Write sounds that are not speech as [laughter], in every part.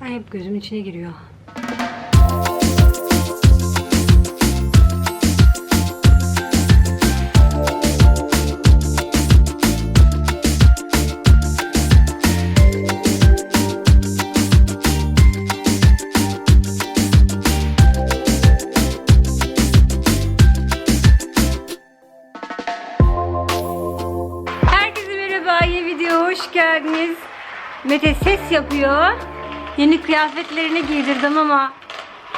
Ay hep gözümün içine giriyor. Merhaba, yeni videoya hoş geldiniz. Mete ses yapıyor. Yeni kıyafetlerini giydirdim ama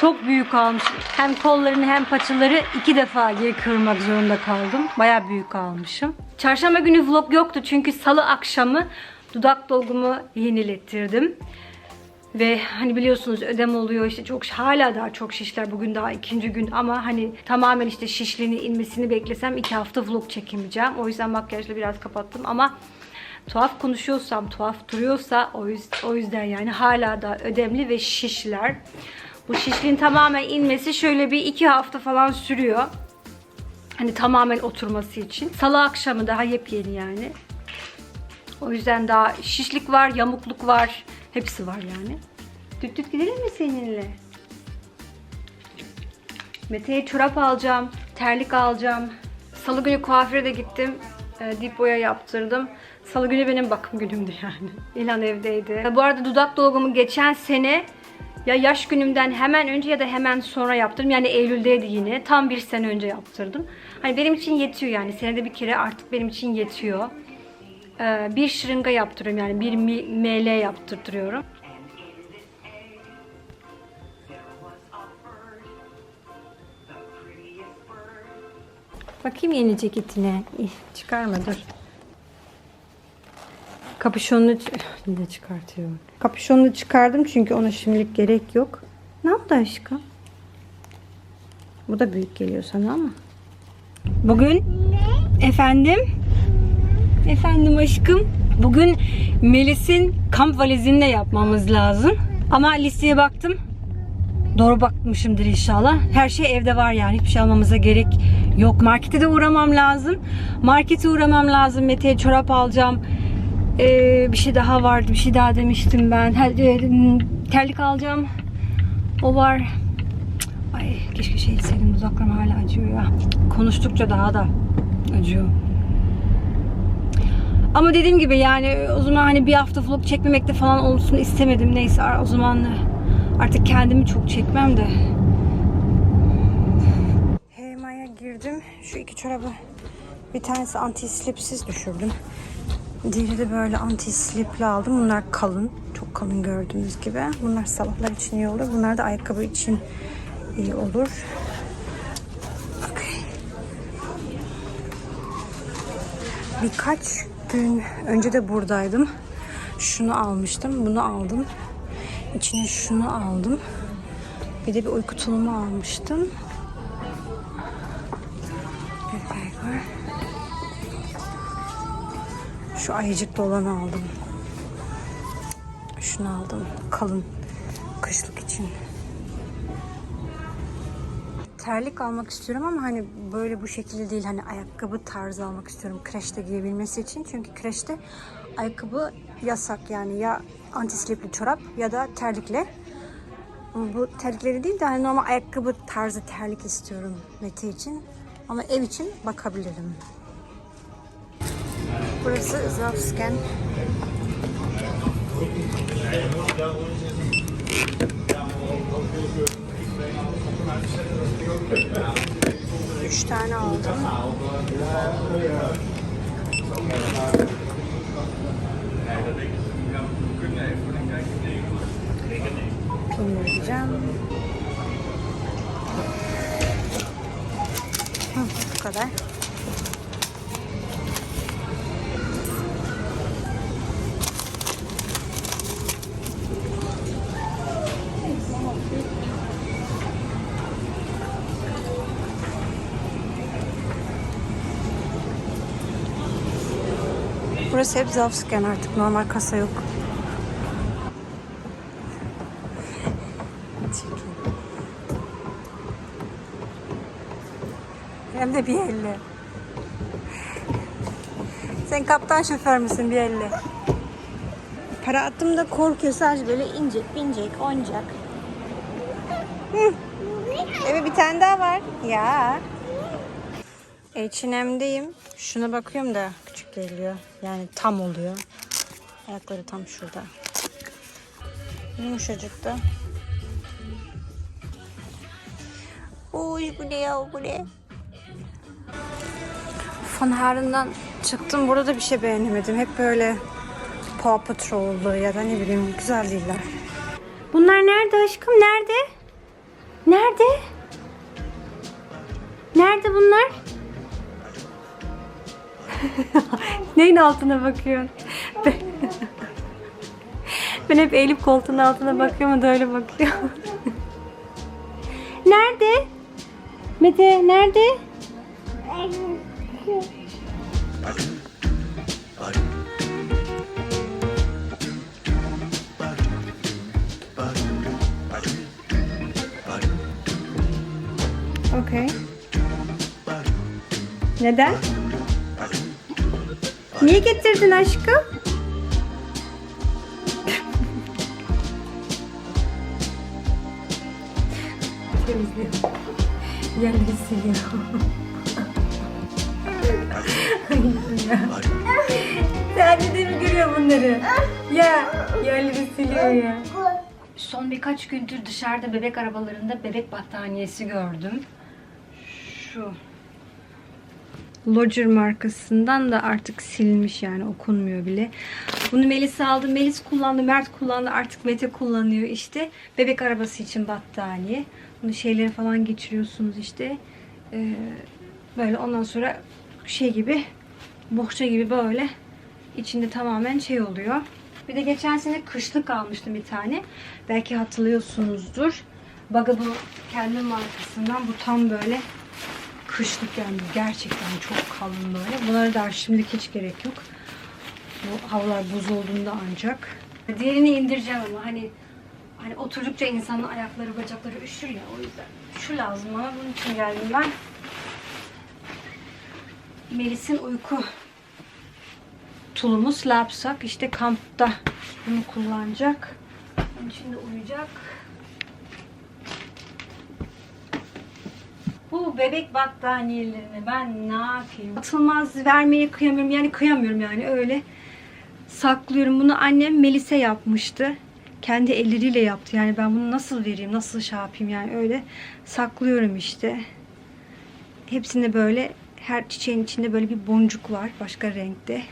çok büyük almış. Hem kollarını hem paçaları iki defa geri zorunda kaldım. Baya büyük almışım. Çarşamba günü vlog yoktu çünkü salı akşamı dudak dolgumu yenilettirdim. Ve hani biliyorsunuz ödem oluyor işte çok hala daha çok şişler bugün daha ikinci gün ama hani tamamen işte şişliğini inmesini beklesem iki hafta vlog çekemeyeceğim. O yüzden makyajla biraz kapattım ama tuhaf konuşuyorsam tuhaf duruyorsa o yüzden, o yüzden yani hala da ödemli ve şişler. Bu şişliğin tamamen inmesi şöyle bir iki hafta falan sürüyor. Hani tamamen oturması için. Salı akşamı daha yepyeni yani. O yüzden daha şişlik var, yamukluk var. Hepsi var yani. Düt düt gidelim mi seninle? Mete'ye çorap alacağım, terlik alacağım. Salı günü kuaföre de gittim. E, dip boya yaptırdım. Salı günü benim bakım günümdü yani. İlhan evdeydi. Bu arada dudak dolgumu geçen sene ya yaş günümden hemen önce ya da hemen sonra yaptırdım. Yani Eylül'deydi yine. Tam bir sene önce yaptırdım. Hani benim için yetiyor yani. Senede bir kere artık benim için yetiyor. Ee, bir şırınga yaptırıyorum yani bir ml yaptırtırıyorum. Bakayım yeni ceketine. İh, çıkarma dur. Kapüşonunu de çıkartıyorum. Kapüşonunu çıkardım çünkü ona şimdilik gerek yok. Ne yaptı aşkım? Bu da büyük geliyor sana ama. Bugün efendim Efendim aşkım. Bugün Melis'in kamp valizini de yapmamız lazım. Ama listeye baktım. Doğru bakmışımdır inşallah. Her şey evde var yani. Hiçbir şey almamıza gerek yok. Markete de uğramam lazım. Markete uğramam lazım. Mete'ye çorap alacağım. Ee, bir şey daha vardı. Bir şey daha demiştim ben. E, terlik alacağım. O var. Ay keşke şey etseydim. Dudaklarım hala acıyor ya. Konuştukça daha da acıyor. Ama dediğim gibi yani o zaman hani bir hafta vlog çekmemekte falan olsun istemedim. Neyse o zaman artık kendimi çok çekmem de. Hema'ya girdim. Şu iki çorabı bir tanesi anti slipsiz düşürdüm. Diğeri de böyle anti slipli aldım. Bunlar kalın. Çok kalın gördüğünüz gibi. Bunlar sabahlar için iyi olur. Bunlar da ayakkabı için iyi olur. Okey. Birkaç gün önce de buradaydım. Şunu almıştım. Bunu aldım. İçine şunu aldım. Bir de bir uyku tulumu almıştım. Şu ayıcıklı olanı aldım. Şunu aldım. Kalın. Kışlık için. Terlik almak istiyorum ama hani böyle bu şekilde değil hani ayakkabı tarzı almak istiyorum kreşte giyebilmesi için. Çünkü kreşte ayakkabı yasak yani ya anti slipli çorap ya da terlikle. Bu terlikleri değil de hani normal ayakkabı tarzı terlik istiyorum Mete için. Ama ev için bakabilirim. Burası Zavsken. Üç tane aldım. Bunu vereceğim. Hı, bu kadar. Burası hep Zavsken artık normal kasa yok. Hem de bir elle. Sen kaptan şoför müsün bir elle? Para attığımda korkuyor sadece böyle inecek, binecek, oynayacak. Hı. Evet bir tane daha var. Ya. H&M'deyim. Şuna bakıyorum da geliyor. Yani tam oluyor. Ayakları tam şurada. Yumuşacık da. Uy bu ne ya bu ne? Fanharından çıktım. Burada da bir şey beğenemedim. Hep böyle Paw Patrol'lu ya da ne bileyim güzel değiller. Bunlar nerede aşkım? Nerede? Nerede? Nerede bunlar? [laughs] Neyin altına bakıyorsun? Ben, [laughs] ben hep eğilip koltuğun altına bakıyorum da öyle bakıyor. [laughs] nerede? Mete nerede? Okey. Neden? Niye getirdin aşkım? Temizliyor. Yerleri siliyor. Sadece de mi görüyor bunları? Ya yerleri siliyor ya. Son birkaç gündür dışarıda bebek arabalarında bebek battaniyesi gördüm. Şu Lodger markasından da artık silmiş yani okunmuyor bile. Bunu Melis aldı. Melis kullandı, Mert kullandı. Artık Mete kullanıyor işte. Bebek arabası için battaniye. Bunu şeyleri falan geçiriyorsunuz işte. Ee, böyle ondan sonra şey gibi bohça gibi böyle içinde tamamen şey oluyor. Bir de geçen sene kışlık almıştım bir tane. Belki hatırlıyorsunuzdur. Bugaboo kendi markasından bu tam böyle kışlık yani gerçekten çok kalın böyle. Bunlara da şimdilik hiç gerek yok. Bu havalar buz olduğunda ancak. Diğerini indireceğim ama hani hani oturdukça insanın ayakları bacakları üşür ya o yüzden. Şu lazım bana bunun için geldim ben. Melis'in uyku tulumuz lapsak işte kampta bunu kullanacak. Onun içinde uyuyacak. Bu bebek battaniyelerini ben ne yapayım? Atılmaz vermeye kıyamıyorum. Yani kıyamıyorum yani öyle. Saklıyorum. Bunu annem Melis'e yapmıştı. Kendi elleriyle yaptı. Yani ben bunu nasıl vereyim? Nasıl şey yapayım? Yani öyle saklıyorum işte. Hepsinde böyle her çiçeğin içinde böyle bir boncuk var. Başka renkte.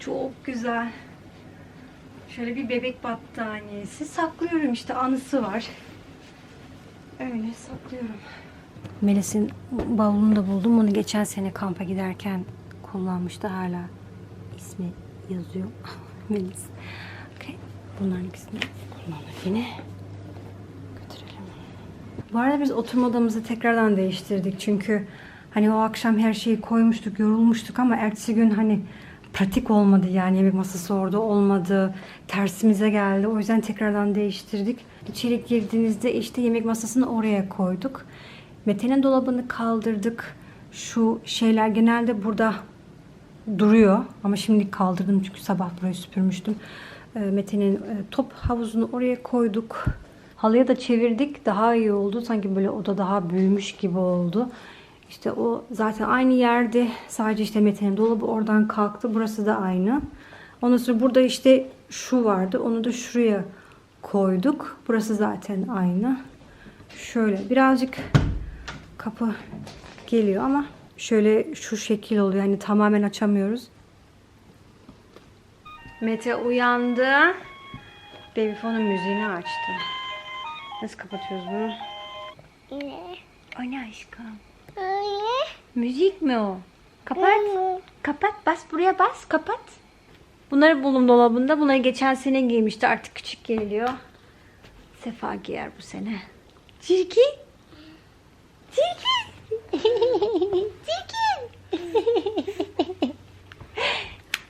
Çok güzel. Şöyle bir bebek battaniyesi. Saklıyorum işte. Anısı var. Öyle saklıyorum. Melis'in bavulunu da buldum. Onu geçen sene kampa giderken kullanmıştı. Hala ismi yazıyor. [laughs] Melis. Okay. Bunların ikisini kullanır yine. Götürelim. Bu arada biz oturma odamızı tekrardan değiştirdik. Çünkü hani o akşam her şeyi koymuştuk, yorulmuştuk ama ertesi gün hani pratik olmadı yani yemek masası orada olmadı. Tersimize geldi. O yüzden tekrardan değiştirdik. İçeri girdiğinizde işte yemek masasını oraya koyduk. Mete'nin dolabını kaldırdık. Şu şeyler genelde burada duruyor. Ama şimdi kaldırdım çünkü sabah burayı süpürmüştüm. Ee, Mete'nin e, top havuzunu oraya koyduk. Halıya da çevirdik. Daha iyi oldu. Sanki böyle oda daha büyümüş gibi oldu. İşte o zaten aynı yerde. Sadece işte Mete'nin dolabı oradan kalktı. Burası da aynı. Ondan sonra burada işte şu vardı. Onu da şuraya koyduk. Burası zaten aynı. Şöyle birazcık kapı geliyor ama şöyle şu şekil oluyor. Hani tamamen açamıyoruz. Mete uyandı. Babyphone'un müziğini açtı. Nasıl kapatıyoruz bunu? Ne? O ne aşkım? Öyle. Müzik mi o? Kapat. Kapat. Bas buraya bas. Kapat. Bunları buldum dolabında. Bunları geçen sene giymişti. Artık küçük geliyor. Sefa giyer bu sene. Çirkin. Çirkin. [laughs] Çirkin.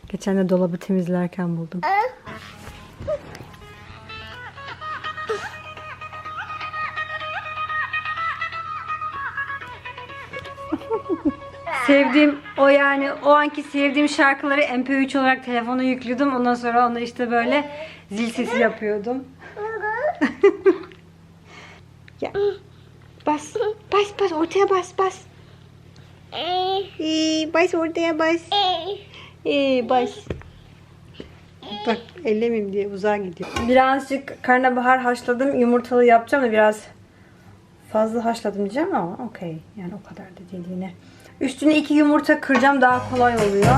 Geçen de dolabı temizlerken buldum. [laughs] Sevdiğim o yani o anki sevdiğim şarkıları MP3 olarak telefona yüklüyordum. Ondan sonra onu işte böyle zil sesi yapıyordum. [laughs] ya. Bas. Bas bas ortaya bas bas. İyi, bas ortaya bas. İyi, bas. Bak ellemeyeyim diye uzağa gidiyor. Birazcık karnabahar haşladım. Yumurtalı yapacağım da biraz fazla haşladım diyeceğim ama okey. Yani o kadar da değil yine. Üstüne iki yumurta kıracağım daha kolay oluyor.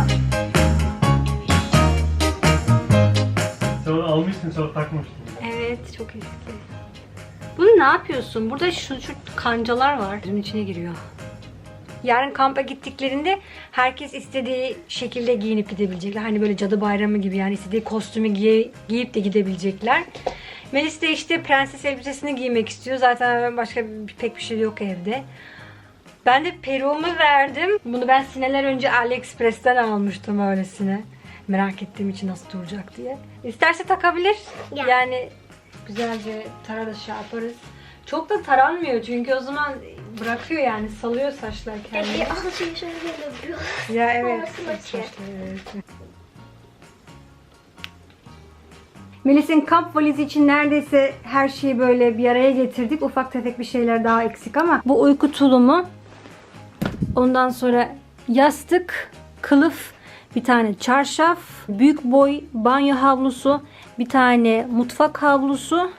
Sonra almışsın sonra takmamıştın. Evet çok eski. Bunu ne yapıyorsun? Burada şu, şu kancalar var. Bunun içine giriyor. Yarın kampa gittiklerinde herkes istediği şekilde giyinip gidebilecekler. Hani böyle cadı bayramı gibi yani istediği kostümü giye, giyip de gidebilecekler. Melis de işte prenses elbisesini giymek istiyor. Zaten başka pek bir şey yok evde. Ben de peruğumu verdim. Bunu ben sineler önce AliExpress'ten almıştım öylesine. Merak ettiğim için nasıl duracak diye. İsterse takabilir. Ya. Yani güzelce tara şey yaparız. Çok da taranmıyor çünkü o zaman bırakıyor yani salıyor saçlar kendini. Ja, alles is zo heel leuk. Ya [laughs] evet. Saçlar, evet. Melis'in kamp valizi için neredeyse her şeyi böyle bir araya getirdik. Ufak tefek bir şeyler daha eksik ama bu uyku tulumu ondan sonra yastık, kılıf, bir tane çarşaf, büyük boy banyo havlusu, bir tane mutfak havlusu.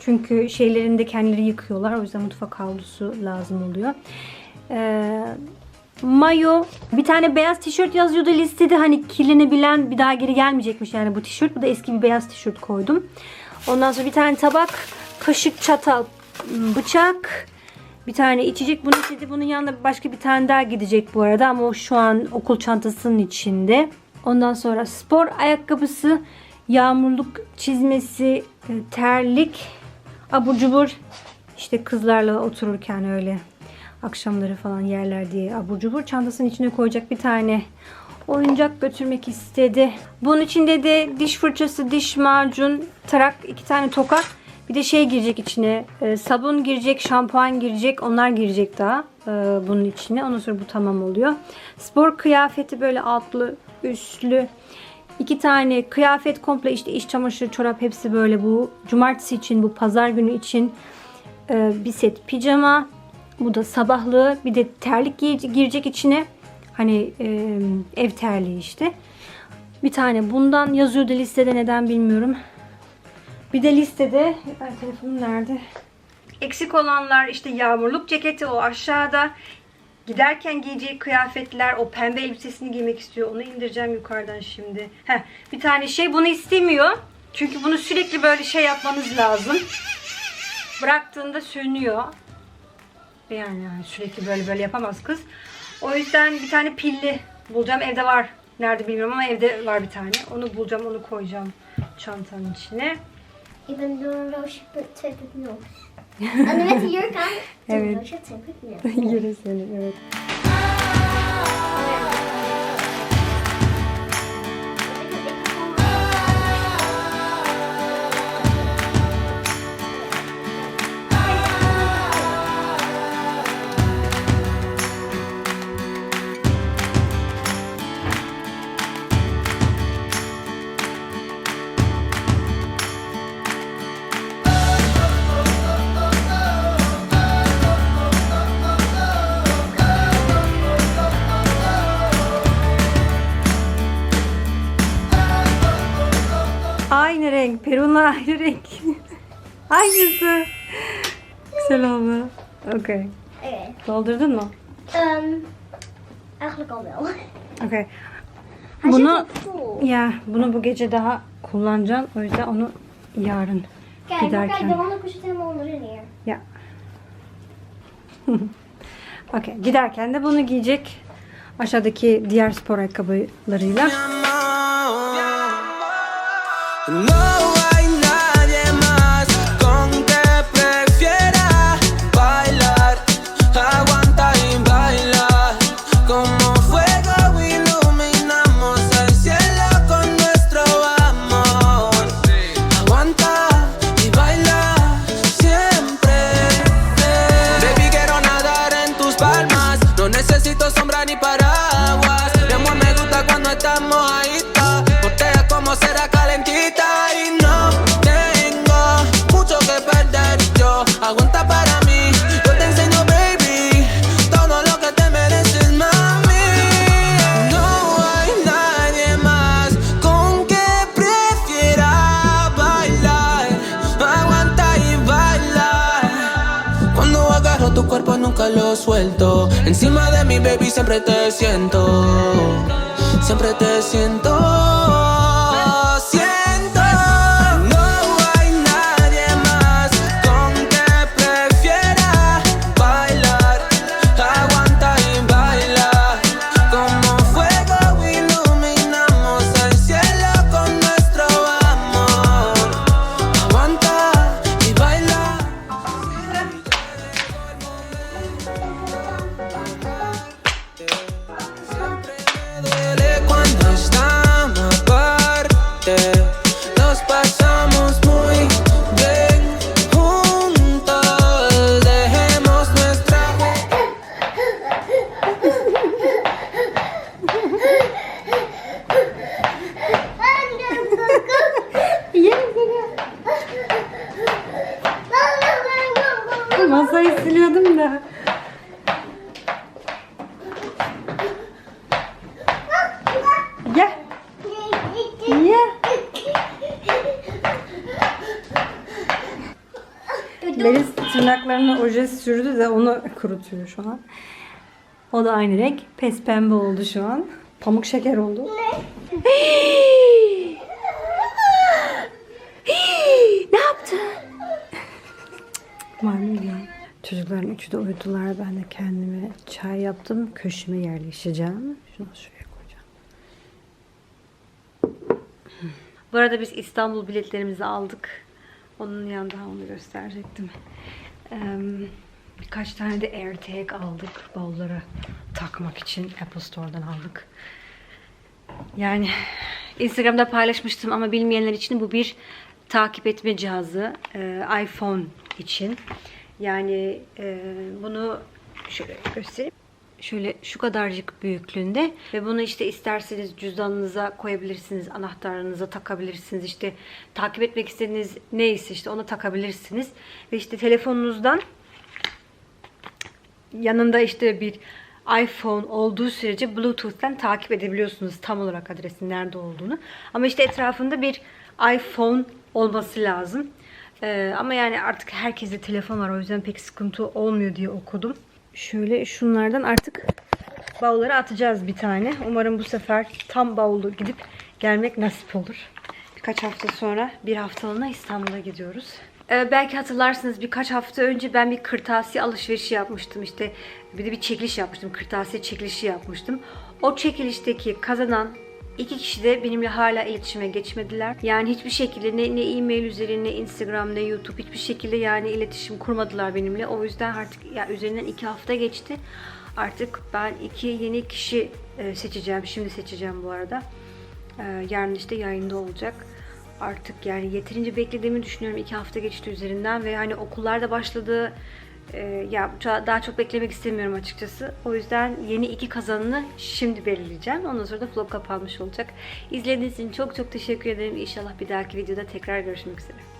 Çünkü şeylerini de kendileri yıkıyorlar. O yüzden mutfak havlusu lazım oluyor. Ee, mayo, bir tane beyaz tişört yazıyordu listede. Hani kirlenebilen bir daha geri gelmeyecekmiş yani bu tişört. Bu da eski bir beyaz tişört koydum. Ondan sonra bir tane tabak, kaşık, çatal, bıçak, bir tane içecek. Bunun içinde bunun yanında başka bir tane daha gidecek bu arada ama o şu an okul çantasının içinde. Ondan sonra spor ayakkabısı, yağmurluk çizmesi, e, terlik, abur cubur. İşte kızlarla otururken öyle akşamları falan yerler diye abur cubur çantasının içine koyacak bir tane oyuncak götürmek istedi. Bunun içinde de diş fırçası, diş macun, tarak, iki tane tokat. Bir de şey girecek içine. e, sabun girecek, şampuan girecek. Onlar girecek daha e, bunun içine. Ondan sonra bu tamam oluyor. Spor kıyafeti böyle altlı, üstlü. İki tane kıyafet komple işte iş çamaşırı, çorap hepsi böyle bu. Cumartesi için, bu pazar günü için e, bir set pijama. Bu da sabahlığı. Bir de terlik girecek içine. Hani e, ev terliği işte. Bir tane bundan yazıyordu listede neden bilmiyorum. Bir de listede ay telefonum nerede? Eksik olanlar işte yağmurluk ceketi o aşağıda. Giderken giyeceği kıyafetler, o pembe elbisesini giymek istiyor. Onu indireceğim yukarıdan şimdi. Heh, bir tane şey bunu istemiyor. Çünkü bunu sürekli böyle şey yapmanız lazım. Bıraktığında sönüyor. Yani, yani sürekli böyle böyle yapamaz kız. O yüzden bir tane pilli bulacağım. Evde var. Nerede bilmiyorum ama evde var bir tane. Onu bulacağım, onu koyacağım çantanın içine. Ik ben door een roosje 2.0. En met de jurk aan. Doe een Evet. roosje 2.0. Yeri senin, evet. Perun'la aynı renk. Aynısı. Güzel oldu. Okey. Oké. Doldurdun mu? Ehm, eigenlijk al wel. Okey. Hij Bunu zit vol. ya bunu bu gece daha kullanacağım. O yüzden onu yarın Kijk, maar kijk, giderken. de handdoek zit helemaal onderin hier. Ya. [laughs] Okey. Giderken de bunu giyecek. Aşağıdaki diğer spor ayakkabılarıyla. No Encima de mi baby siempre te siento. Siempre te siento. Melis tırnaklarına oje sürdü de onu kurutuyor şu an. O da aynı renk. Pes pembe oldu şu an. Pamuk şeker oldu. ne yaptın? Maymun ya. Çocukların üçü de uyudular. Ben de kendime çay yaptım. Köşeme yerleşeceğim. Şunu şuraya koyacağım. Bu arada biz İstanbul biletlerimizi aldık. Onun yanında onu gösterecektim. Birkaç tane de AirTag aldık. Bavullara takmak için Apple Store'dan aldık. Yani Instagram'da paylaşmıştım ama bilmeyenler için bu bir takip etme cihazı. Ee, iPhone için. Yani e, bunu şöyle göstereyim. Şöyle şu kadarcık büyüklüğünde ve bunu işte isterseniz cüzdanınıza koyabilirsiniz, anahtarınıza takabilirsiniz. İşte takip etmek istediğiniz neyse işte ona takabilirsiniz. Ve işte telefonunuzdan yanında işte bir iPhone olduğu sürece Bluetooth'tan takip edebiliyorsunuz tam olarak adresin nerede olduğunu. Ama işte etrafında bir iPhone olması lazım. Ee, ama yani artık herkeste telefon var o yüzden pek sıkıntı olmuyor diye okudum. Şöyle şunlardan artık bavullara atacağız bir tane. Umarım bu sefer tam bavulu gidip gelmek nasip olur. Birkaç hafta sonra bir haftalığına İstanbul'a gidiyoruz. Ee, belki hatırlarsınız birkaç hafta önce ben bir kırtasiye alışverişi yapmıştım. İşte bir de bir çekiliş yapmıştım. Kırtasiye çekilişi yapmıştım. O çekilişteki kazanan iki kişi de benimle hala iletişime geçmediler. Yani hiçbir şekilde ne, ne e-mail üzerine, ne Instagram, ne YouTube hiçbir şekilde yani iletişim kurmadılar benimle. O yüzden artık ya üzerinden iki hafta geçti. Artık ben iki yeni kişi e, seçeceğim. Şimdi seçeceğim bu arada. Ee, yarın işte yayında olacak. Artık yani yeterince beklediğimi düşünüyorum. iki hafta geçti üzerinden ve hani okullar da başladı. Ee, ya daha çok beklemek istemiyorum açıkçası. O yüzden yeni iki kazanını şimdi belirleyeceğim. Ondan sonra da vlog kapanmış olacak. İzlediğiniz için çok çok teşekkür ederim. İnşallah bir dahaki videoda tekrar görüşmek üzere.